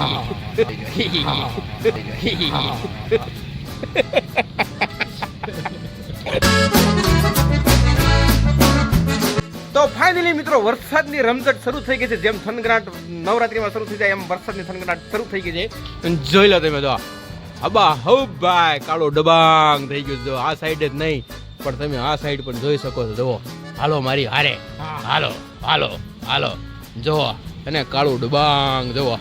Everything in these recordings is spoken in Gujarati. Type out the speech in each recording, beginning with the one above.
તો ફાઇનલી મિત્રો વરસાદની રમઝટ શરૂ થઈ ગઈ છે. જેમ થનગરાટ નવરાત્રીમાં શરૂ થઈ જાય એમ વરસાદની થનગરાટ શરૂ થઈ ગઈ છે. જોઈ લો તમે તો હબા હવ ભાઈ કાળો ડબાંગ થઈ ગયું જો આ સાઈડ જ નહીં પણ તમે આ સાઈડ પણ જોઈ શકો છો. જુઓ હાલો મારી હારે. હાલો હાલો હાલો. જુઓ અને કાળું ડબાંગ જુઓ.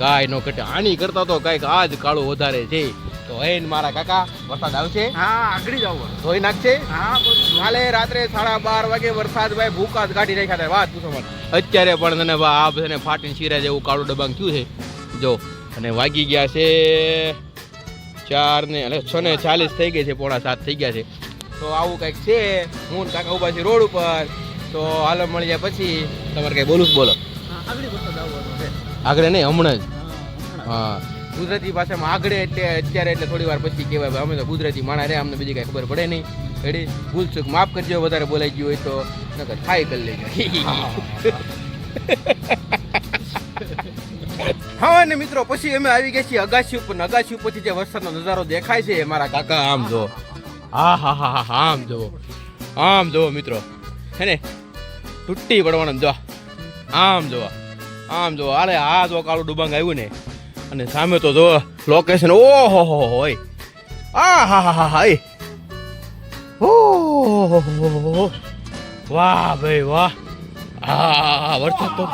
ગાય નો કટે. આની કરતા તો કંઈક આ જ કાળું વધારે છે. તો હે મારા કાકા વરસાદ આવશે? હા આગળ જાવ ધોઈ નાખશે? હા કાલે રાત્રે સાડા બાર વાગે વરસાદ ભાઈ ભૂકા જ કાઢી રાખ્યા હતા વાત પૂછો મને. અત્યારે પણ તને આ બધાને ફાટીને શીરા જેવું કાળું ડબાંગ થયું છે. જો અને વાગી ગયા છે ચાર ને એટલે છ ને ચાલીસ થઈ ગઈ છે પોણા સાત થઈ ગયા છે. તો આવું કંઈક છે. હું કાકા ઊભા છે રોડ ઉપર. તો હાલો મળી જાય પછી. તમારે કઈ બોલું જ બોલો. આગળ વરસાદ આવવાનો છે. આગળ નહીં હમણાં જ. હા ગુજરાતી ભાષામાં આગળ એટલે અત્યારે એટલે થોડી વાર પછી કહેવાય અમે તો ગુજરાતી માણા રે અમને બીજી કાંઈ ખબર પડે નહીં. રેડી ભૂલ ચૂક માફ કરજો વધારે બોલાઈ ગયું હોય તો નકર થાય કરી લેજો. હા. અને મિત્રો પછી અમે આવી ગયા છીએ અગાસી ઉપર અગાસી ઉપરથી જે વરસાદનો નજારો દેખાય છે મારા કાકા આમ જો હા હા હા હા આમ જો આમ જો મિત્રો. હે ને? તૂટી પડવાનું જો. આમ જો આમ જો અરે આ જો કાળું ડુબાંગ આવ્યું ને અને સામે તો જો લોકેશન ઓ હો હોય આ હા હા હા હા એ ઓહો વાહ ભાઈ વાહ હા વરસાદ તો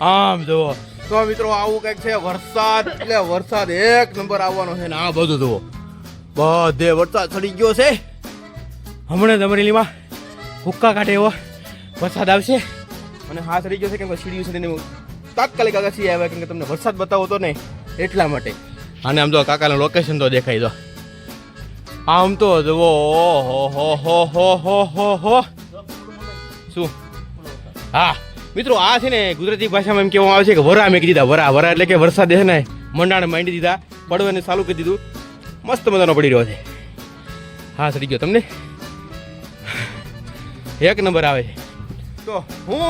આમ જુઓ તો મિત્રો આવું કંઈક છે, વરસાદ. એટલે વરસાદ એક નંબર આવવાનો છે ને આ બધું જુઓ. બધે વરસાદ ચડી ગયો છે. હમણાં જ અમરેલીમાં હુક્કા કાઢે એવો વરસાદ આવશે. અને હા ચડી ગયો છે કેમ કે સીડીઓ ચડીને તાત્કાલિક અગાસી આવ્યા કેમ કે તમને વરસાદ બતાવો તો ને એટલા માટે. અને આમ જો કાકાનું લોકેશન તો દેખાઈ દો આમ તો જુઓ હો હો હો હો હો હો. શું? હા. મિત્રો, આ છે ને ગુજરાતી ભાષામાં એમ કહેવામાં આવે છે કે વરા મેં દીધા. વરા વરા એટલે કે વરસાદ છે ને મંડાણ માંડી દીધા પડવાને ચાલુ કરી દીધું. મસ્ત મજાનો પડી રહ્યો છે. હા, સડી ગયો. તમને? એક નંબર આવે છે. તો હું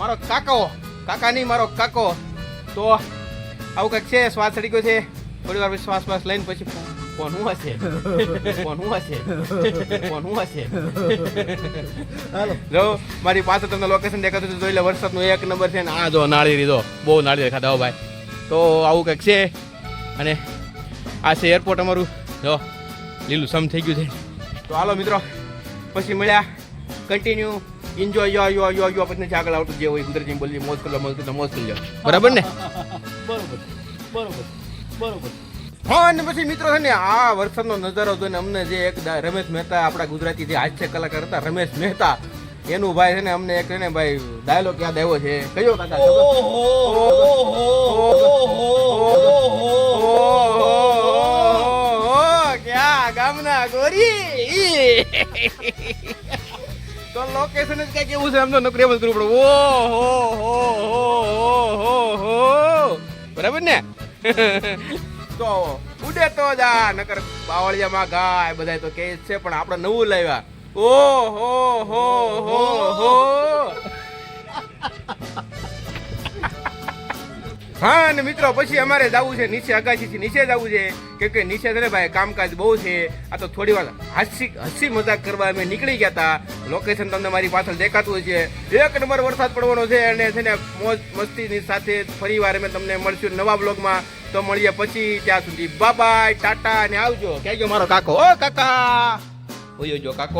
મારો કાકો કાકા નહીં મારો કાકો, તો આવું કંઈક છે, શ્વાસ સડી ગયો છે. થોડી વાર પછી શ્વાસ શ્વાસ લઈને પછી ફોન હું હશે ફોન હું હશે ફોન જો મારી પાસે તમને લોકેશન દેખાતું હતું જોઈ લે વરસાદનો એક નંબર છે ને આ જો નાળી લીધો બહુ નાળી દેખાતા હો ભાઈ તો આવું કંઈક છે અને આ છે એરપોર્ટ અમારું જો લીલું સમ થઈ ગયું છે તો હાલો મિત્રો પછી મળ્યા કન્ટિન્યુ એન્જોય યો યો યો યો પછી આગળ આવતું જે હોય ગુજરાતી બોલી મોજ કરો મોજ કરો મોજ કરી લો બરાબર ને બરોબર બરોબર બરોબર હા અને પછી મિત્રો છે ને આ વરસાદનો નજારો જોઈને અમને જે એક રમેશ મહેતા આપણા ગુજરાતી જે હાસ્ય કલાકાર હતા રમેશ મહેતા એનું ભાઈ છે ને અમને એક છે ને ભાઈ ડાયલોગ યાદ આવ્યો છે. કયો કાકા ક્યાં ગામના ગોરી? તો લોકેશન જ કઈ કેવું છે આમ તો નોકરી એમ જ કરવું પડે. ઓ હો હો હો હો બરાબર ને? તો ઉડે તો જા, નકર બાવળિયામાં ગાય બધા તો કે છે, પણ આપણે નવું લાવ્યા. ઓ હો હો હો. હો હા અને મિત્રો, પછી અમારે જવું છે, નીચે અગાસીથી નીચે જવું છે. કે કે નીચે ને ભાઈ, કામકાજ બહુ છે. આ તો થોડી વાર હાસી, હસી મજાક કરવા અમે નીકળી ગયા હતા લોકેશન તમને મારી પાછળ દેખાતું છે એક નંબર વરસાદ પડવાનો છે, અને છે ને મોજ, મસ્તીની સાથે ફરી વાર અમે તમને મળશું નવા બ્લોગમાં તો મળીએ પછી. ત્યાં સુધી બાય ટાટા ને આવજો. ગયો મારો કાકો. ઓ કાકા! ઓયો જો કાકો.